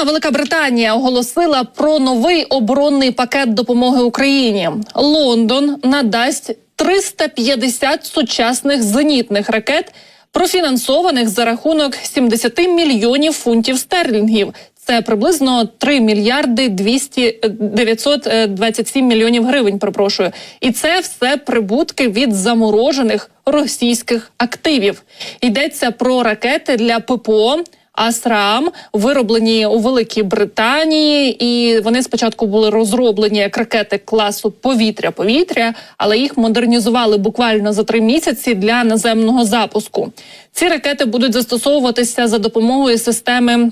а Велика Британія оголосила про новий оборонний пакет допомоги Україні. Лондон надасть 350 сучасних зенітних ракет, профінансованих за рахунок 70 мільйонів фунтів стерлінгів. Це приблизно 3 мільярди 200, е, 927 мільйонів гривень. Перепрошую, і це все прибутки від заморожених російських активів. Йдеться про ракети для ППО. Асрам вироблені у Великій Британії, і вони спочатку були розроблені як ракети класу повітря-повітря, але їх модернізували буквально за три місяці для наземного запуску. Ці ракети будуть застосовуватися за допомогою системи.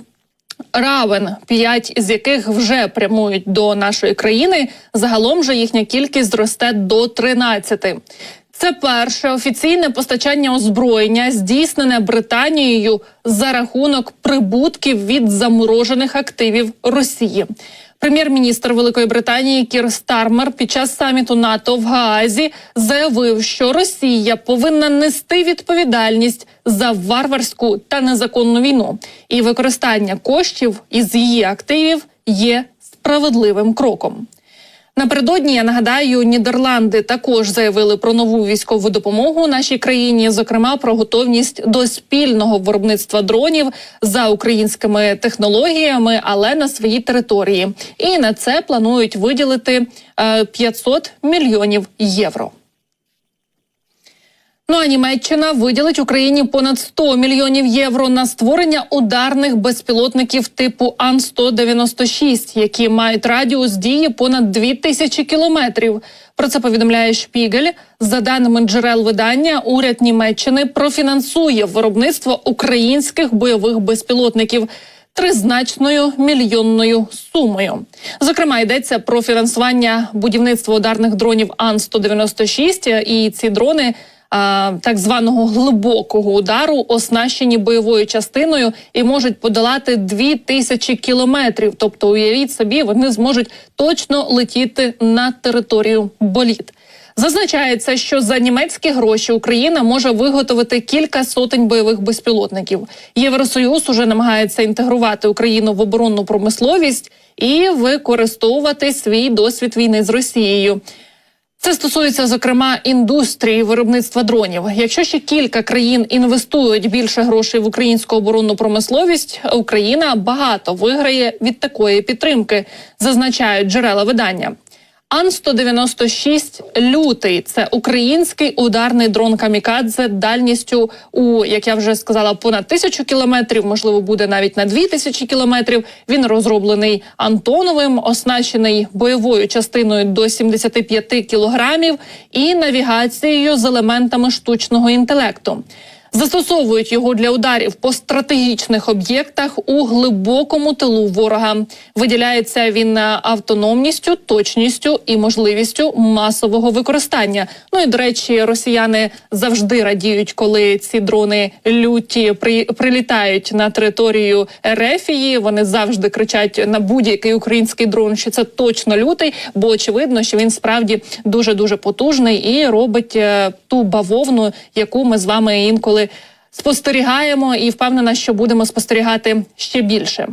Равен, п'ять з яких вже прямують до нашої країни. Загалом же їхня кількість зросте до 13. Це перше офіційне постачання озброєння, здійснене Британією за рахунок прибутків від заморожених активів Росії. Прем'єр-міністр Великої Британії Кір Стармер під час саміту НАТО в Гаазі заявив, що Росія повинна нести відповідальність за варварську та незаконну війну, і використання коштів із її активів є справедливим кроком. Напередодні я нагадаю, Нідерланди також заявили про нову військову допомогу нашій країні, зокрема про готовність до спільного виробництва дронів за українськими технологіями, але на своїй території. І на це планують виділити е, 500 мільйонів євро. Ну а Німеччина виділить Україні понад 100 мільйонів євро на створення ударних безпілотників типу Ан-196, які мають радіус дії понад 2000 кілометрів. Про це повідомляє Шпігель. За даними джерел видання, уряд Німеччини профінансує виробництво українських бойових безпілотників. Тризначною мільйонною сумою, зокрема, йдеться про фінансування будівництва ударних дронів Ан-196, і ці дрони так званого глибокого удару оснащені бойовою частиною і можуть подолати 2000 кілометрів. Тобто, уявіть собі, вони зможуть точно летіти на територію боліт. Зазначається, що за німецькі гроші Україна може виготовити кілька сотень бойових безпілотників. Євросоюз уже намагається інтегрувати Україну в оборонну промисловість і використовувати свій досвід війни з Росією. Це стосується зокрема індустрії виробництва дронів. Якщо ще кілька країн інвестують більше грошей в українську оборонну промисловість, Україна багато виграє від такої підтримки, зазначають джерела видання. Ан-196 лютий це український ударний дрон камікадзе дальністю у як я вже сказала, понад тисячу кілометрів. Можливо, буде навіть на дві тисячі кілометрів. Він розроблений Антоновим, оснащений бойовою частиною до 75 кілограмів і навігацією з елементами штучного інтелекту. Застосовують його для ударів по стратегічних об'єктах у глибокому тилу ворога. Виділяється він автономністю, точністю і можливістю масового використання. Ну і до речі, росіяни завжди радіють, коли ці дрони люті при, прилітають на територію Ерефії. Вони завжди кричать на будь-який український дрон, що це точно лютий, бо очевидно, що він справді дуже дуже потужний і робить е, ту бавовну, яку ми з вами інколи спостерігаємо, і впевнена, що будемо спостерігати ще більше.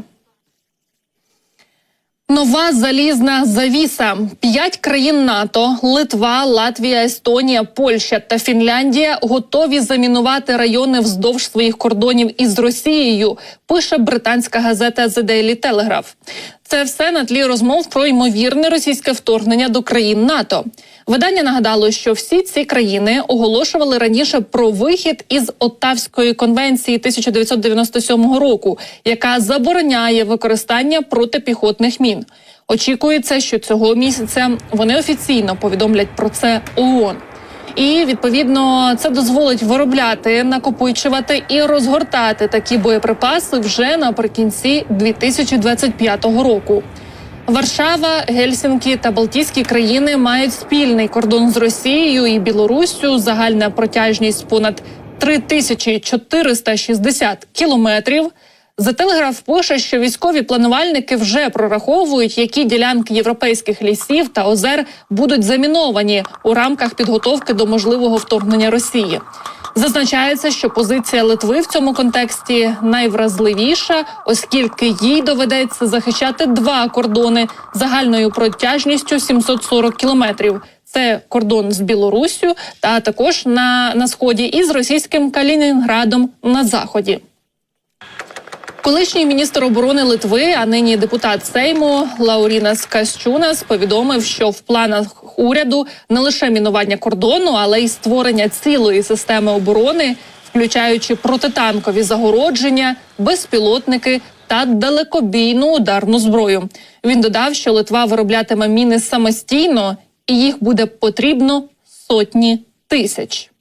Нова залізна завіса. П'ять країн НАТО: Литва, Латвія, Естонія, Польща та Фінляндія готові замінувати райони вздовж своїх кордонів із Росією. Пише британська газета The Daily Telegraph. Це все на тлі розмов про ймовірне російське вторгнення до країн НАТО. Видання нагадало, що всі ці країни оголошували раніше про вихід із Оттавської конвенції 1997 року, яка забороняє використання протипіхотних мін. Очікується, що цього місяця вони офіційно повідомлять про це ООН. І відповідно це дозволить виробляти, накопичувати і розгортати такі боєприпаси вже наприкінці 2025 року. Варшава, Гельсінкі та Балтійські країни мають спільний кордон з Росією і Білоруссю. Загальна протяжність понад 3460 кілометрів. За телеграф пише, що військові планувальники вже прораховують, які ділянки європейських лісів та озер будуть заміновані у рамках підготовки до можливого вторгнення Росії. Зазначається, що позиція Литви в цьому контексті найвразливіша, оскільки їй доведеться захищати два кордони загальною протяжністю 740 кілометрів. Це кордон з Білоруссю та також на, на сході з російським Калінінградом на заході. Колишній міністр оборони Литви, а нині депутат Сейму Лаурінас Кастюнас повідомив, що в планах уряду не лише мінування кордону, але й створення цілої системи оборони, включаючи протитанкові загородження, безпілотники та далекобійну ударну зброю. Він додав, що Литва вироблятиме міни самостійно, і їх буде потрібно сотні тисяч.